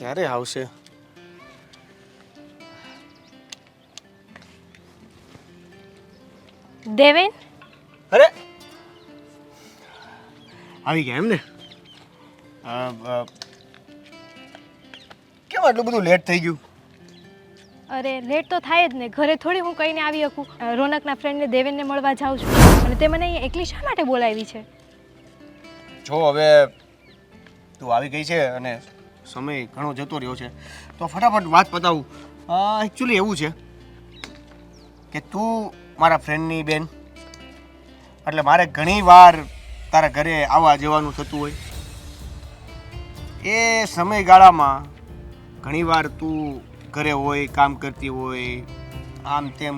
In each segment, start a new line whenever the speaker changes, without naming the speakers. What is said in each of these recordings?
ક્યારે આવશે?
દેવેન?
અરે! આવી ગયા એમ ને અ, અ, કેમ આટલું બધું લેટ થઈ ગયું?
અરે લેટ તો થાય જ ને. ઘરે થોડી હું કહીને આવી શકું. રોનકના ફ્રેન્ડને દેવેનને મળવા જાઉં છું. અને તે મને અહીંયા એકલી શા માટે બોલાવી છે?
જો હવે તું આવી ગઈ છે અને સમય ઘણો જતો રહ્યો છે. તો ફટાફટ વાત પતાવું. એકચ્યુઅલી એવું છે કે તું મારા ફ્રેન્ડની બેન. એટલે મારે ઘણી વાર તારા ઘરે આવવા જવાનું થતું હોય. એ સમયગાળામાં ઘણીવાર તું ઘરે હોય, કામ કરતી હોય, આમ તેમ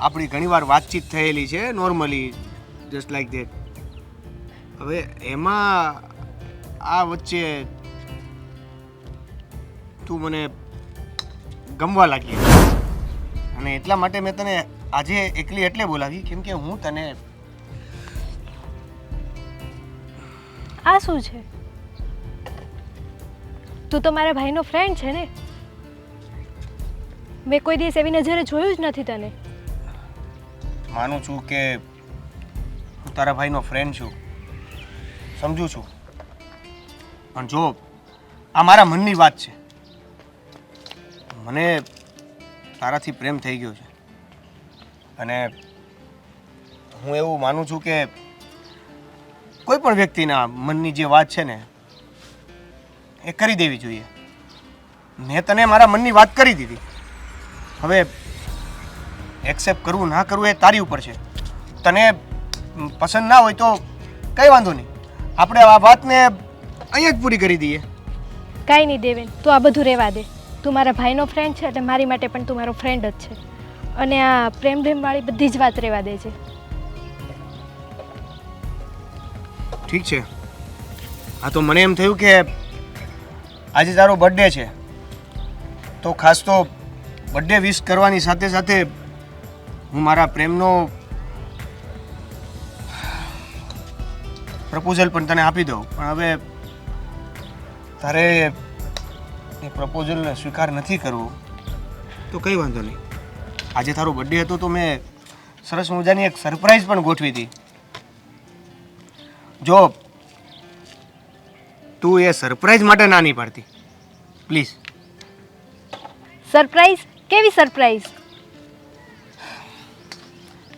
આપણી ઘણીવાર વાતચીત થયેલી છે નોર્મલી જસ્ટ લાઈક ધેટ હવે એમાં આ વચ્ચે તું મને ગમવા લાગી. અને એટલા માટે મેં તને આજે એકલી એટલે બોલાવી કેમ કે હું તને
આ શું છે? તું તો મારા ભાઈનો ફ્રેન્ડ છે ને? મેં કોઈ દિવસ એવી નજરે જોયું જ નથી તને.
માનું છું કે હું તારા ભાઈનો ફ્રેન્ડ છું. સમજુ છું. પણ જો, આ મારા મનની વાત છે. મને તારાથી પ્રેમ થઈ ગયો છે. અને હું એવું માનું છું કે કોઈ પણ વ્યક્તિના મનની જે વાત છે ને, એ કરી દેવી જોઈએ. મેં તને મારા મનની વાત કરી દીધી. હવે એક્સેપ્ટ કરવું, ના કરવું એ તારી ઉપર છે. તને પસંદ ના હોય તો કંઈ વાંધો નહીં. આપણે આ વાતને અહીંયા જ પૂરી કરી દઈએ.
કાંઈ નહીં દેવેન તું આ બધું રહેવા દે. તું મારા ભાઈનો ફ્રેન્ડ છે એટલે મારી માટે પણ તું મારો ફ્રેન્ડ જ છે. અને આ પ્રેમ પ્રેમવાળી બધી જ વાત રહેવા દે છે
ઠીક છે. હા તો મને એમ થયું કે આજે તારો બર્થડે છે. તો ખાસ તો બર્થડે વિશ કરવાની સાથે સાથે હું મારા પ્રેમનો પ્રપોઝલ પણ તને આપી દઉં. પણ હવે તારે એ પ્રપોઝલને સ્વીકાર નથી કરવો. તો કંઈ વાંધો નહીં. આજે તારો બર્થડે હતો તો મેં સરસ મજાની એક સરપ્રાઈઝ પણ ગોઠવી હતી. જો તું એ સરપ્રાઈઝ માટે ના નહીં પાડતી પ્લીઝ
સરપ્રાઈઝ કેવી સરપ્રાઈઝ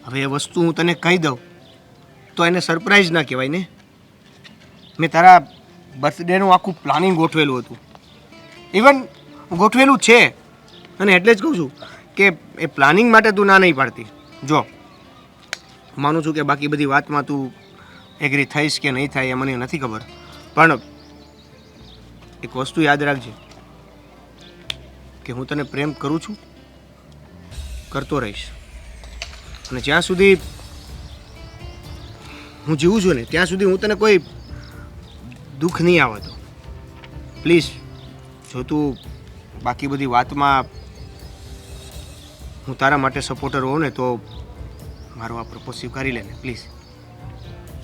હવે એ વસ્તુ હું તને કહી દઉં. તો એને સરપ્રાઈઝ ના કહેવાય ને. મેં તારા બર્થડેનું આખું પ્લાનિંગ ગોઠવેલું હતું. ઇવન ગોઠવેલું છે. અને એટલે જ કહું છું કે એ પ્લાનિંગ માટે તું ના નહીં પાડતી. જો, માનું છું કે બાકી બધી વાતમાં તું એગ્રી થઈશ કે નહીં થાય એ મને નથી ખબર. પણ એક વસ્તુ યાદ રાખજે કે હું તને પ્રેમ કરું છું, કરતો રહીશ. અને જ્યાં સુધી હું જીવું છું ને, ત્યાં સુધી હું તને કોઈ દુઃખ નહીં આવવા દઉં પ્લીઝ જો તું બાકી બધી વાતમાં હું તારા માટે સપોર્ટર હોઉં ને તો મારો આ પ્રપોઝ સ્વીકારી લે ને પ્લીઝ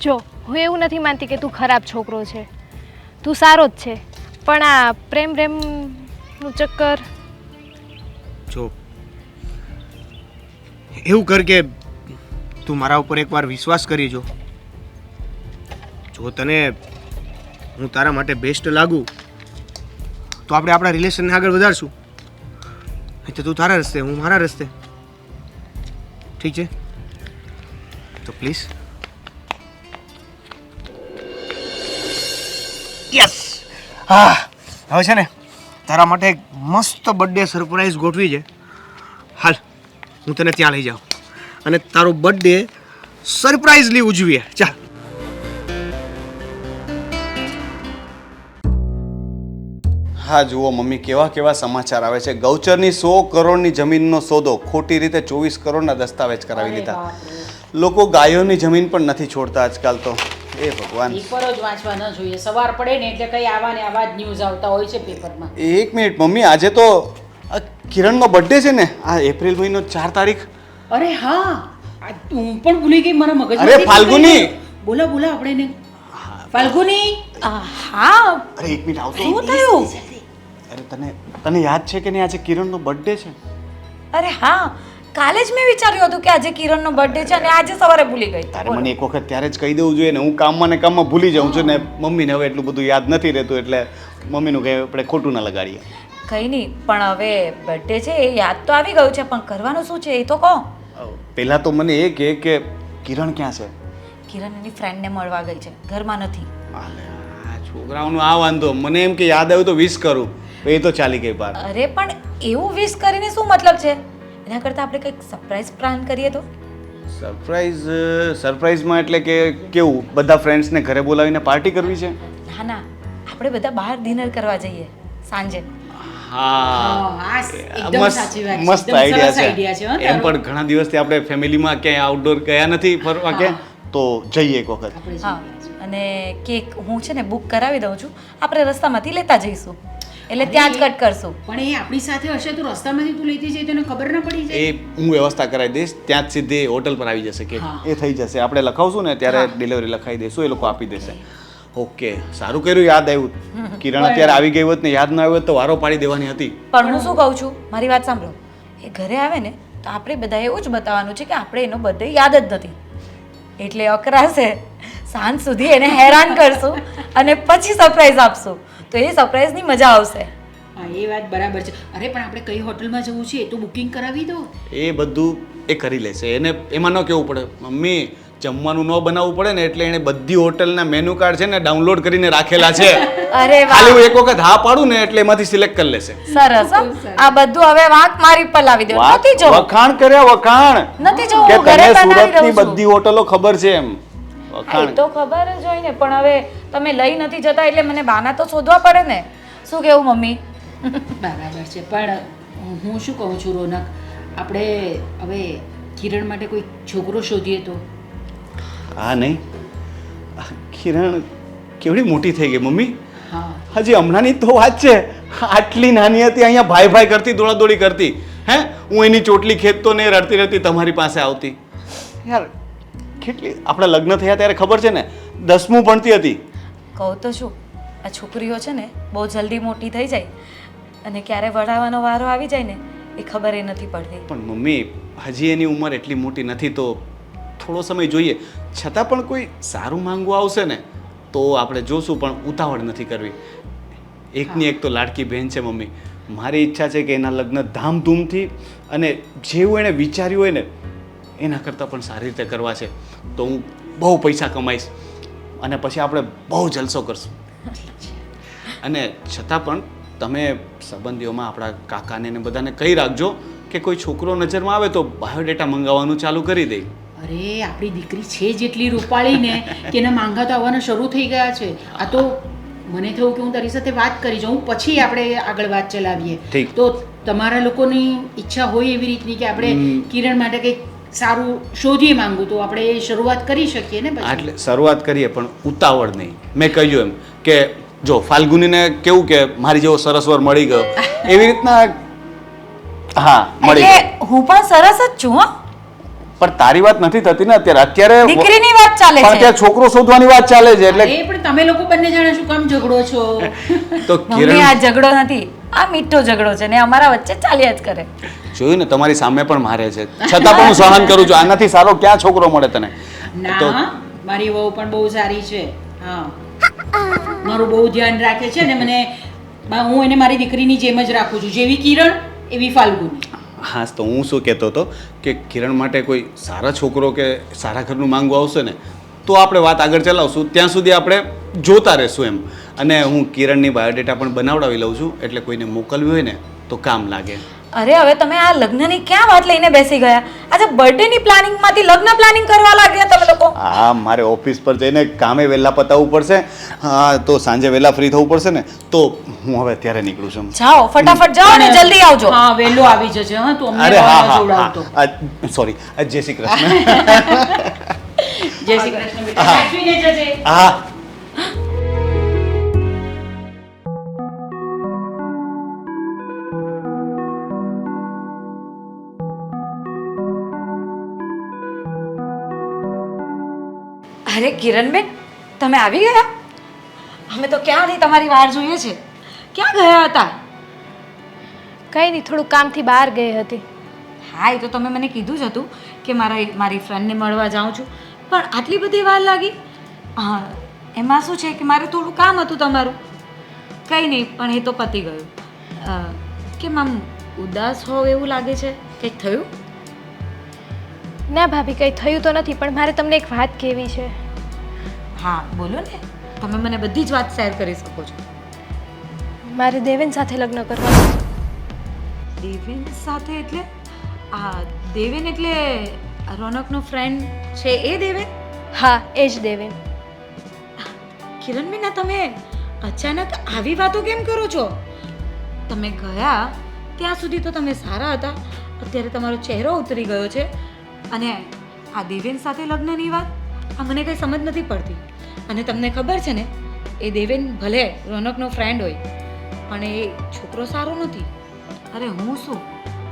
જો હું એવું નથી માનતી કે તું ખરાબ છોકરો છે. તું સારો જ છે. પણ આ પ્રેમ પ્રેમનું ચક્કર
જો એવું કર કે તું મારા ઉપર એકવાર વિશ્વાસ કરી જો. જો તને હું તારા માટે બેસ્ટ લાગું. તો આપણે આપણા રિલેશનને આગળ વધારશું. નહીં તો તું તારા રસ્તે, હું મારા રસ્તે. ઠીક છે? તો પ્લીઝ યસ હા, હવે છે ને, તારા માટે એક મસ્ત બર્થડે સરપ્રાઈઝ ગોઠવી છે. હાલ, હું તને ત્યાં લઈ જાઉં. અને તારો બર્થડે સરપ્રાઈઝલી ઉજવીએ. ચાલ.
હા જુઓ મમ્મી કેવા કેવા સમાચાર આવે છે. ગૌચરની સો કરોડની જમીનનો સોદો ખોટી રીતે ચોવીસ કરોડના દસ્તાવેજ કરાવી લીધા લોકો ગાયોની જમીન પણ નથી છોડતા આજકાલ તો. એ ભગવાન.
પેપર જ વાંચવા ન જોઈએ. સવાર પડે ને એટલે કઈ આવા ને આવા જ ન્યૂઝ આવતા હોય છે પેપરમાં.
એક મિનિટ મમ્મી આજે તો કિરણનો બર્થડે છે ને? આ એપ્રિલ મહિનો ચાર તારીખ.
અરે હા. હું પણ ભૂલી ગઈ મારા મગજ
અરે, ફાલ્ગુની!
બોલા બોલા આપણે ને. ફાલ્ગુની!
હા.
અરે એક મિનિટ આવતો
શું થયું?
અરે તને તને યાદ છે કે નહીં આજે કિરણનો બર્થડે છે?
અરે હા કાલે જ મેં વિચાર્યું હતું કે આજે કિરણનો બર્થડે છે અને આજે સવારે ભૂલી ગઈ.
તારે મને એક વખત ત્યારે જ કહી દેવું જોઈએ ને હું કામમાં ને કામમાં ભૂલી જાઉં છું ને મમ્મીને હવે એટલું બધું યાદ નથી રહેતું એટલે મમ્મીનું કંઈ આપણે ખોટું ના લગાડીએ.
કંઈ નહીં પણ હવે બર્થડે છે એ યાદ તો આવી ગયું છે પણ કરવાનું શું છે એ તો કહો.
પહેલાં તો મને એ કહે કે કિરણ ક્યાં છે?
કિરણ એની ફ્રેન્ડને મળવા ગઈ છે ઘરમાં નથી.
છોકરાઓનો આ વાંધો. મને એમ કે યાદ આવ્યું તો વિશ કરું. એ તો ચાલી ગઈ બાર
અરે પણ એવું વિશ કરીને શું મતલબ છે? એના કરતાં આપણે કંઈક સરપ્રાઈઝ પ્લાન કરીએ તો?
સરપ્રાઈઝ સરપ્રાઈઝમાં એટલે કે કેવું? બધા ફ્રેન્ડ્સને ઘરે બોલાવીને પાર્ટી કરવી છે?
ના ના. આપણે બધા બહાર ડિનર કરવા જઈએ સાંજે.
હા. મસ્ત
સાચી વાત છે.
મસ્ત
એકદમ
આઈડિયા
છે,
છે એમ પણ ઘણા દિવસથી આપણે ફેમિલીમાં ક્યાંય આઉટડોર ગયા નથી ફરવા કે તો જઈએ એક વખત.
હા અને કેક હું છે ને બુક કરાવી દઉં છું. આપણે રસ્તામાંથી લેતા જઈશું. એટલે ત્યાં જ કટ કરશું.
પણ એ આપણી સાથે હશે તો રસ્તામાંથી તું લેતી જઈ તને ખબર ના પડી જાય.
એ હું વ્યવસ્થા કરાવી દઈશ ત્યાં જ સીધી હોટલ પર આવી જશે કે એ થઈ જશે. આપણે લખાવશું ને ત્યારે ડિલિવરી લખાવી દઈશું એ લોકો આપી દેશે. ઓકે સારું કર્યું યાદ આવ્યું. કિરણ અત્યારે આવી ગઈ હોત ને યાદ ના આવ્યું હોત તો વારો પાડી દેવાની હતી.
પણ હું શું કહું છું? મારી વાત સાંભળો. એ ઘરે આવે ને તો આપણે બધા એવું જ બતાવવાનું છે કે આપણે એનો બર્થડે યાદ જ નથી. એટલે અકરાશે સાંજ સુધી એને હેરાન કરશું અને પછી સરપ્રાઈઝ આપશું. તો એ સરપ્રાઈઝની મજા આવશે.
હા એ વાત બરાબર છે. અરે પણ આપણે કઈ હોટલમાં જવું છે એ તો બુકિંગ કરાવી દો.
એ બધું એ કરી લેશે. એને એમાં ન કહેવું પડે. મમ્મી જમવાનું ન બનાવવું પડે ને એટલે એને બધી હોટલના મેનુ કાર્ડ છે ને ડાઉનલોડ કરીને રાખેલા છે.
અરે
ખાલી હું એક વખત હા પાડું ને એટલે એમાંથી સિલેક્ટ કરી લેશે.
સરસ હો. આ બધું હવે વાંક મારી પર લાવી દો. નથી જો
વખાણ કર્યા વખાણ.
નથી જો
કે
ઘરે
તને
બનાવી
સુરતની
દઉં છું.
બધી હોટલો ખબર છે એમ. વખાણ.
તો ખબર જ હોય ને પણ હવે તમે લઈ નથી જતા એટલે મને બાના તો શોધવા પડે ને. શું કેવું મમ્મી?
બરાબર છે પણ હું શું કહું છું રોનક? આપણે હવે કિરણ માટે કોઈ છોકરો શોધીએ તો?
હા નહીં. કિરણ કેવડી મોટી થઈ ગઈ મમ્મી.
હા.
હજી હમણાંની તો વાત છે. આટલી નાની હતી અહીંયા ભાઈ ભાઈ કરતી દોડાદોડી કરતી. હે? હું એની ચોટલી ખેતતો ને રડતી રડતી તમારી પાસે આવતી. યાર કેટલી આપણા લગ્ન થયા ત્યારે ખબર છે ને? દસમું ભણતી હતી.
કહું તો શું આ છોકરીઓ છે ને બહુ જલ્દી મોટી થઈ જાય અને ક્યારે વડાવવાનો વારો આવી જાય ને એ ખબર એ નથી પડતી.
પણ મમ્મી હજી એની ઉંમર એટલી મોટી નથી તો થોડો સમય જોઈએ. છતાં પણ કોઈ સારું માંગવું આવશે ને તો આપણે જોશું પણ ઉતાવળ નથી કરવી. એકની એક તો લાડકી બહેન છે મમ્મી. મારી ઈચ્છા છે કે એના લગ્ન ધામધૂમથી અને જેવું એણે વિચાર્યું હોય ને એના કરતાં પણ સારી રીતે કરવા છે તો હું બહુ પૈસા કમાઈશ અને પછી આપણે બહુ જલસો કરશું. અને છતાં પણ તમે સંબંધીઓમાં આપણા કાકાને ને બધાને કહી રાખજો કે કોઈ છોકરો નજરમાં આવે તો બાયોડેટા મંગાવવાનું ચાલુ કરી દે.
અરે આપણી દીકરી છે જેટલી રૂપાળી ને કે એના માંગા તો આવવાના શરૂ થઈ ગયા છે. આ તો મને થયું કે હું તારી સાથે વાત કરી જાઉં પછી આપણે આગળ વાત ચલાવીએ. તો તમારા લોકોની ઈચ્છા હોય એવી રીતની કે આપણે કિરણ માટે કંઈક સારું શોધી માંગુ તો આપણે એ શરૂઆત કરી શકીએ ને
એટલે શરૂઆત કરીએ પણ ઉતાવળ નહીં. મેં કહ્યું એમ કે જો ફાલ્ગુનીને કેવું કે મારી જેવો સરસવર મળી ગયો એવી રીતના હા મળી ગયો.
હું પણ સરસ જ છું હો.
પણ તારી વાત નથી થતી ને અત્યારે. અત્યારે
દીકરીની વાત ચાલે
પણ ત્યાં છોકરો શોધવાની વાત ચાલે છે એટલે
એ પણ તમે લોકો બંને જણા શું કામ ઝઘડો છો?
તો કિરણ
આ ઝઘડો નથી. આ મીઠો ઝઘડો છે ને અમારા વચ્ચે ચાલ્યા જ કરે.
જોયું ને તમારી સામે પણ મારે છે. છતાં પણ હું સહન કરું છું. આનાથી સારો ક્યાં છોકરો મળે તને? તો
ના મારી વહુ પણ બહુ સારી છે. હા. મારું બહુ ધ્યાન રાખે છે ને મને હું એને મારી દીકરીની જેમ જ રાખું છું. જેવી કિરણ એવી ફાલ્ગુની.
હા તો હું શું કહેતો હતો કે કિરણ માટે કોઈ સારા છોકરો કે સારા ઘરનું માંગવું આવશે ને તો આપણે વાત આગળ ચલાવશું. ત્યાં સુધી આપણે જોતા રહેશું એમ. અને હું કિરણની બાયોડેટા પણ બનાવડાવી લઉં છું એટલે કોઈને મોકલવી હોય ને તો કામ લાગે.
અરે હવે તમે આ લગ્નની ક્યાં વાત લઈને બેસી ગયા? આજે બર્થડે ની પ્લાનિંગમાંથી લગ્ન પ્લાનિંગ કરવા લાગ્યા તમે લોકો.
હા મારે ઓફિસ પર જઈને કામે વહેલા પતાવવું પડશે. હા તો સાંજે વહેલા ફ્રી થવું પડશે ને તો હું હવે અત્યારે નીકળું છું.
જાઓ ફટાફટ જાઓ ને જલ્દી આવજો.
હા વહેલો આવી જજે હા તું અમને
અરે હા હા
જોડાવતો
હા સોરી જય શ્રી કૃષ્ણ.
જય શ્રી કૃષ્ણ બેટા સાચવીને જજે.
હા
અરે કિરણબેન તમે આવી ગયા? અમે તો ક્યાંથી તમારી વાર જોઈએ છે? ક્યાં ગયા હતા?
કંઈ નહીં થોડું કામથી બહાર ગઈ હતી.
હા એ તો તમે મને કીધું જ હતું કે મારા મારી ફ્રેન્ડને મળવા જાઉં છું. પણ આટલી બધી વાર લાગી? હા એમાં શું છે કે મારે થોડું કામ હતું તમારું? કંઈ નહીં પણ એ તો પતી ગયું. કે કેમ આમ ઉદાસ હોવ એવું લાગે છે? કંઈક થયું?
ના ભાભી કંઈ થયું તો નથી પણ મારે તમને એક વાત કહેવી છે.
હા બોલો ને. તમે મને બધી જ વાત શેર કરી શકો છો.
મારે દેવેન સાથે લગ્ન કરવા
દેવેન સાથે એટલે? આ દેવેન એટલે રોનકનો ફ્રેન્ડ છે એ દેવેન?
હા એ જ દેવેન.
કિરણબેન આ તમે અચાનક આવી વાતો કેમ કરો છો? તમે ગયા ત્યાં સુધી તો તમે સારા હતા. અત્યારે તમારો ચહેરો ઉતરી ગયો છે. અને આ દેવેન સાથે લગ્નની વાત આ મને કંઈ સમજ નથી પડતી. અને તમને ખબર છે ને એ દેવેન ભલે રોનકનો ફ્રેન્ડ હોય પણ એ છોકરો સારો નથી. અરે હું શું?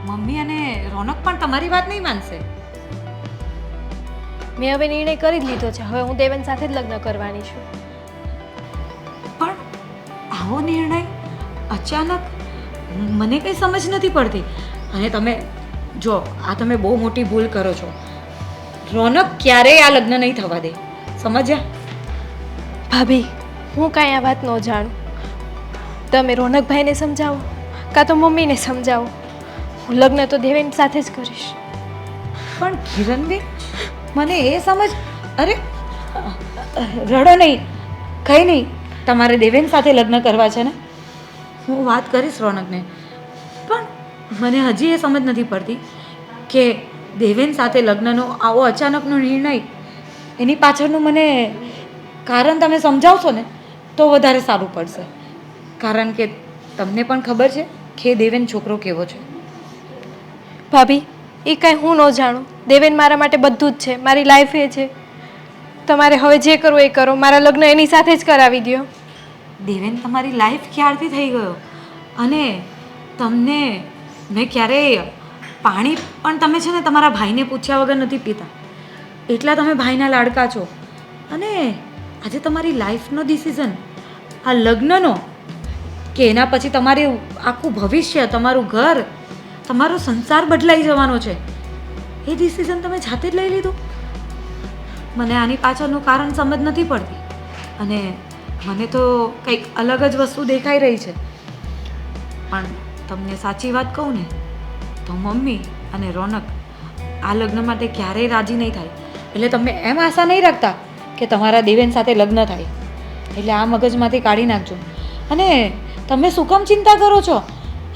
મમ્મી અને રોનક પણ તમારી વાત નહીં માનશે?
મેં હવે નિર્ણય કરી જ લીધો છે. હવે હું દેવેન સાથે જ લગ્ન કરવાની છું.
પણ આવો નિર્ણય અચાનક મને કંઈ સમજ નથી પડતી. અને તમે જો આ તમે બહુ મોટી ભૂલ કરો છો. રોનક ક્યારેય આ લગ્ન નહીં થવા દે. સમજ્યા?
ભાભી, હું કાંઈ આ વાત ન જાણું. તમે રોનકભાઈને સમજાવો, કાં તો મમ્મીને સમજાવો. હું લગ્ન તો દેવેન સાથે જ કરીશ.
પણ કિરણબેન, મને એ સમજ, અરે, રડો નહીં, કંઈ નહીં, તમારે દેવેન સાથે લગ્ન કરવા છે ને? હું વાત કરીશ રોનકને, પણ મને હજી એ સમજ નથી પડતી કે દેવેન સાથે લગ્નનો આવો અચાનકનો નિર્ણય એની પાછળનું મને કારણ તમે સમજાવશો ને તો વધારે સારું પડશે. કારણ કે તમને પણ ખબર છે કે દેવેન છોકરો કેવો છે.
ભાભી એ કાંઈ હું ન જાણું. દેવેન મારા માટે બધું જ છે. મારી લાઈફ એ છે. તમારે હવે જે કરવું એ કરો. મારા લગ્ન એની સાથે જ કરાવી દો
દેવેન તમારી લાઈફ ક્યારથી થઈ ગયો? અને તમને મેં ક્યારેય પાણી પણ તમે છે ને તમારા ભાઈને પૂછ્યા વગર નથી પીતા. એટલા તમે ભાઈના લાડકા છો. અને આજે તમારી લાઈફનો ડિસિઝન આ લગ્નનો, કે એના પછી તમારે આખું ભવિષ્ય, તમારું ઘર, તમારો સંસાર બદલાઈ જવાનો છે, એ ડિસિઝન તમે જાતે જ લઈ લીધું? મને આની પાછળનું કારણ સમજ નથી પડતી. અને મને તો કંઈક અલગ જ વસ્તુ દેખાઈ રહી છે. પણ તમને સાચી વાત કહું ને, તો મમ્મી અને રોનક આ લગ્ન માટે ક્યારેય રાજી નહીં થાય. એટલે તમે એમ આશા નહીં રાખતા કે તમારા દેવેન સાથે લગ્ન થાય. એટલે આ મગજમાંથી કાઢી નાખજો. અને તમે શું કામ ચિંતા કરો છો.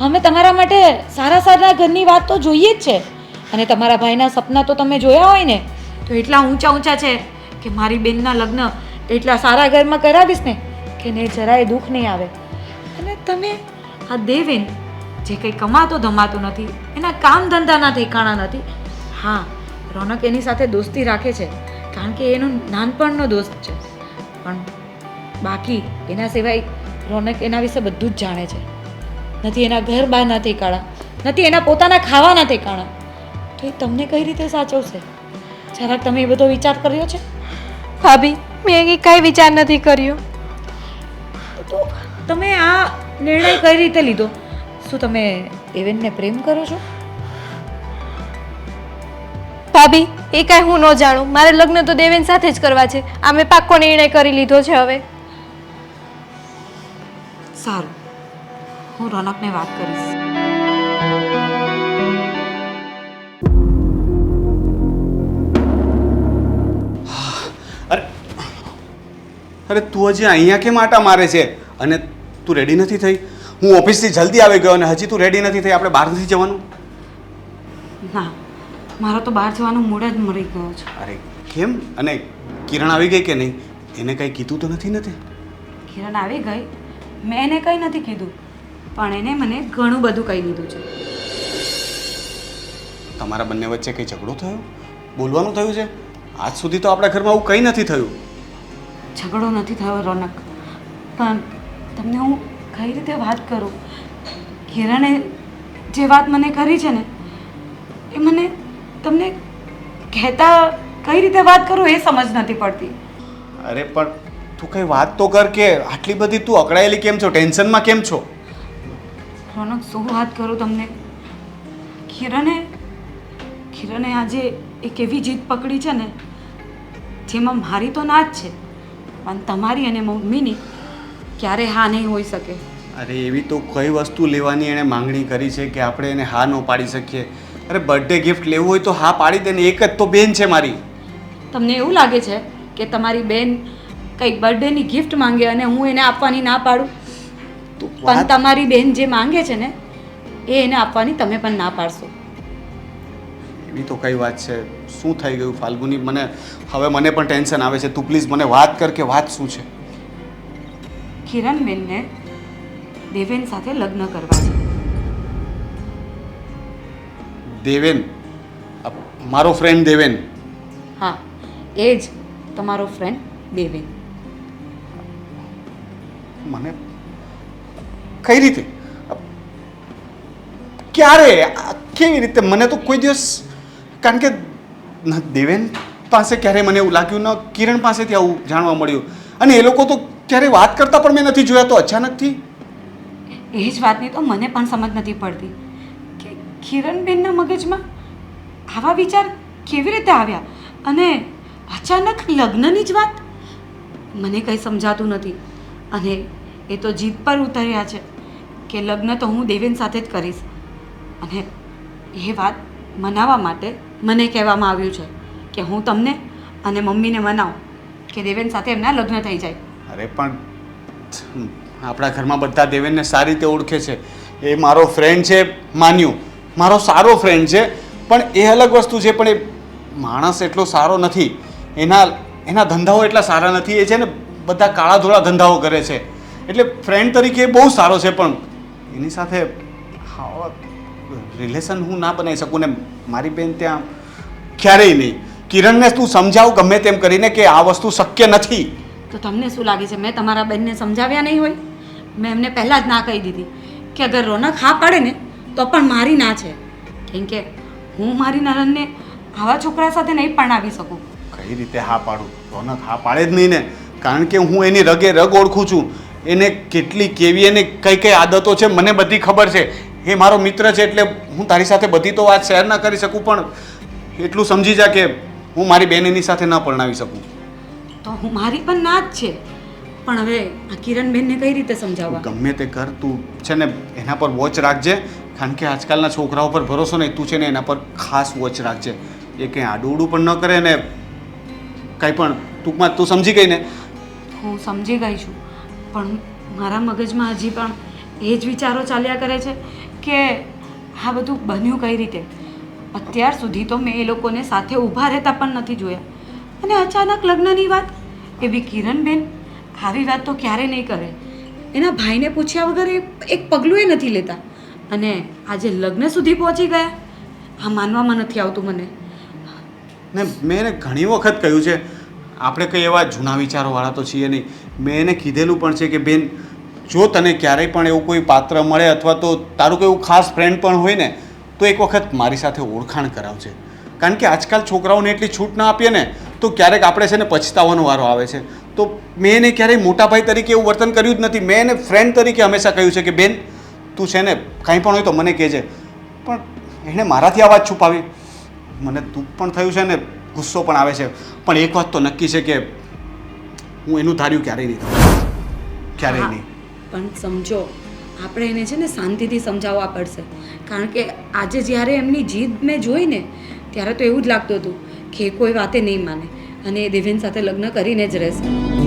અમે તમારા માટે સારા સારા ઘરની વાત તો જોઈએ જ છે. અને તમારા ભાઈના સપના તો તમે જોયા હોય ને, તો એટલા ઊંચા ઊંચા છે કે મારી બેનના લગ્ન એટલા સારા ઘરમાં કરાવીશ ને કે ને જરાય દુઃખ નહીં આવે. અને તમે આ દેવેન જે કંઈ કમાતો ધમાતો નથી, એના કામ ધંધાના ઠેકાણા નથી. હા, રોનક એની સાથે દોસ્તી રાખે છે. કારણ કે એનો નાનપણનો દોસ્ત છે. પણ બાકી એના સિવાય રોનક એના વિશે બધું જ જાણે છે. નથી એના ઘર બહારના ઠેકાણા નથી એના પોતાના ખાવાના ઠેકાણા તો એ તમને કઈ રીતે સાચવશે? જરાક તમે એ બધો વિચાર કર્યો છે?
ભાભી મેં એ કાંઈ વિચાર નથી કર્યો.
તો તમે આ નિર્ણય કઈ રીતે લીધો? શું તમે એવેનને પ્રેમ કરો છો?
ભાભી એ કાંઈ હું ન જાણું. મારે લગ્ન તો દેવેન સાથે જ કરવા છે. આ મેં પાક્કો નિર્ણય કરી લીધો છે હવે.
સારું. હું રોનકને વાત કરીશ.
અરે અરે તું હજી અહીંયા કેમ આટા મારે છે? અને તું રેડી નથી થઈ? હું ઓફિસથી જલ્દી આવી ગયો અને હજી તું રેડી નથી થઈ? આપણે બહાર નથી જવાનું?
ના. મારો તો બહાર જવાનું મૂડ જ મરી ગયો છે.
અરે કેમ? અને કિરણ આવી ગઈ કે નહીં? એને કંઈ કીધું તો નથી નથી
કિરણ આવી ગઈ? મેં એને કંઈ નથી કીધું પણ એને મને ઘણું બધું કહી દીધું છે.
તમારા બંને વચ્ચે કંઈ ઝઘડો થયો? બોલવાનું થયું છે? આજ સુધી તો આપણા ઘરમાં આવું કંઈ નથી થયું.
ઝઘડો નથી થયો રોનક. પણ તમને હું કઈ રીતે વાત કરું? કિરણે જે વાત મને કરી છે ને એ મને તમને કહેતા કઈ રીતે વાત કરું એ સમજ નથી પડતી.
અરે પણ તું કઈ વાત તો કર કે આટલી બધી તું અકળાયેલી કેમ છો? ટેન્શનમાં કેમ છો?
રોનક શું વાત કરું તમને? કિરણે કિરણે આજે એક એવી જીત પકડી છે ને જેમાં મારી તો ના જ છે પણ તમારી અને મમ્મીની ક્યારે હા નહીં હોઈ શકે.
અરે એવી તો કઈ વસ્તુ લેવાની એણે માંગણી કરી છે કે આપણે એને હા ન પાડી શકીએ? અરે બર્થડે ગિફ્ટ લેવું હોય તો હા પાડી દે ને એક જ તો બેન છે મારી.
તમને એવું લાગે છે કે તમારી બેન કંઈક બર્થડેની ગિફ્ટ માંગે અને હું એને આપવાની ના પાડું? પણ તમારી બેન જે માંગે છે ને એ એને આપવાની તમે પણ ના પાડશો.
એવી તો કઈ વાત છે? શું થઈ ગયું ફાલ્ગુની? મને હવે મને પણ ટેન્શન આવે છે. તું પ્લીઝ મને વાત કર કે વાત શું છે?
કિરણબેનને દેવેન સાથે લગ્ન કરવા છે.
દેવેન. મારો ફ્રેન્ડ દેવેન.
હા એ જ તમારો ફ્રેન્ડ દેવેન.
મને કઈ રીતે? ક્યારે? આ કેવી રીતે? મને તો કોઈ દિવસ કારણ કે દેવેન પાસે ક્યારે મને એવું લાગ્યું ન કિરણ પાસેથી આવું જાણવા મળ્યું. અને એ લોકો તો ક્યારે વાત કરતા પણ મેં નથી જોયા તો અચાનકથી?
એ જ વાતની તો મને પણ સમજ નથી પડતી. કિરણબેનના મગજમાં આવા વિચાર કેવી રીતે આવ્યા? અને અચાનક લગ્નની જ વાત? મને કંઈ સમજાતું નથી. અને એ તો જીદ પર ઉતર્યા છે કે લગ્ન તો હું દેવેન સાથે જ કરીશ. અને એ વાત મનાવવા માટે મને કહેવામાં આવ્યું છે કે હું તમને અને મમ્મીને મનાવું કે દેવેન સાથે એમના લગ્ન થઈ જાય.
અરે પણ આપણા ઘરમાં બધા દેવેનને સારી રીતે ઓળખે છે. એ મારો ફ્રેન્ડ છે, માન્યું. મારો સારો ફ્રેન્ડ છે, પણ એ અલગ વસ્તુ છે, પણ એ માણસ એટલો સારો નથી. એના એના ધંધાઓ એટલા સારા નથી, એ છે ને બધા કાળા ધોળા ધંધાઓ કરે છે. એટલે ફ્રેન્ડ તરીકે એ બહુ સારો છે, પણ એની સાથે રિલેશન હું ના બનાવી શકું ને મારી બેન ત્યાં ક્યારેય નહીં. કિરણને તું સમજાવ ગમે તેમ કરીને કે આ વસ્તુ શક્ય નથી.
તો તમને શું લાગે છે? મેં તમારા બેનને સમજાવ્યા નહીં હોય? મેં એમને પહેલાં જ ના કહી દીધી કે અગર રોનક હા પાડે ને તો પણ મારી ના છે. કેમ કે હું મારી નરનને આવા છોકરા સાથે નહીં પરણાવી શકું.
કઈ રીતે હા પાડું? રોનક હા પાડે જ નહીં ને. કારણ કે હું એની રગે રગ ઓળખું છું. એને કેટલી કેવી એને કઈ કઈ આદતો છે મને બધી ખબર છે. એ મારો મિત્ર છે એટલે હું તારી સાથે બધી તો વાત શેર ના કરી શકું પણ એટલું સમજી જા કે હું મારી બેન એની સાથે ન પરણાવી શકું.
તો હું મારી પણ ના જ છે. પણ હવે આ કિરણ બેનને કઈ રીતે સમજાવવા?
ગમે તે કર તું છે ને એના પર વોચ રાખજે. કારણ કે આજકાલના છોકરાઓ પર ભરોસો નહીં, તું છે ને એના પર ખાસ વોચ રાખજે. એ કંઈ આડુંડું પણ ન કરે ને કંઈ પણ. ટૂંકમાં તું સમજી ગઈ ને?
હું સમજી ગઈ છું. પણ મારા મગજમાં હજી પણ એ જ વિચારો ચાલ્યા કરે છે કે આ બધું બન્યું કઈ રીતે? અત્યાર સુધી તો મેં એ લોકોને સાથે ઊભા રહેતા પણ નથી જોયા. અને અચાનક લગ્નની વાત? એવી કિરણબેન? આવી વાત તો ક્યારે નહીં કરે? એના ભાઈને પૂછ્યા વગર એ એક પગલું એ નથી લેતા. અને આજે લગ્ન સુધી પહોંચી ગયા? આ માનવામાં નથી આવતું મને.
ને મેં એને ઘણી વખત કહ્યું છે, આપણે કંઈ એવા જૂના વિચારોવાળા તો છીએ નહીં. મેં એને કીધેલું પણ છે કે, બેન, જો તને ક્યારેય પણ એવું કોઈ પાત્ર મળે અથવા તો તારું કોઈ એવું ખાસ ફ્રેન્ડ પણ હોય ને, તો એક વખત મારી સાથે ઓળખાણ કરાવજે. કારણ કે આજકાલ છોકરાઓને એટલી છૂટ ના આપીએ ને, તો ક્યારેક આપણે છે ને પછતાવાનો વારો આવે છે. તો મેં એને ક્યારેય મોટા ભાઈ તરીકે એવું વર્તન કર્યું જ નથી. મેં એને ફ્રેન્ડ તરીકે હંમેશા કહ્યું છે કે, બેન તું છે ને કાંઈ પણ હોય તો મને કહેજે. પણ એણે મારાથી આ વાત છુપાવી. મને દુઃખ પણ થયું છે ને ગુસ્સો પણ આવે છે. પણ એક વાત તો નક્કી છે કે હું એનું ધાર્યું ક્યારેય નહીં ક્યારેય નહીં.
પણ સમજો આપણે એને છે ને શાંતિથી સમજાવવા પડશે. કારણ કે આજે જ્યારે એમની જીદ મેં જોઈ ને ત્યારે તો એવું જ લાગતું હતું કે કોઈ વાતે નહીં માને. અને દેવેન સાથે લગ્ન કરીને જ રહેશે.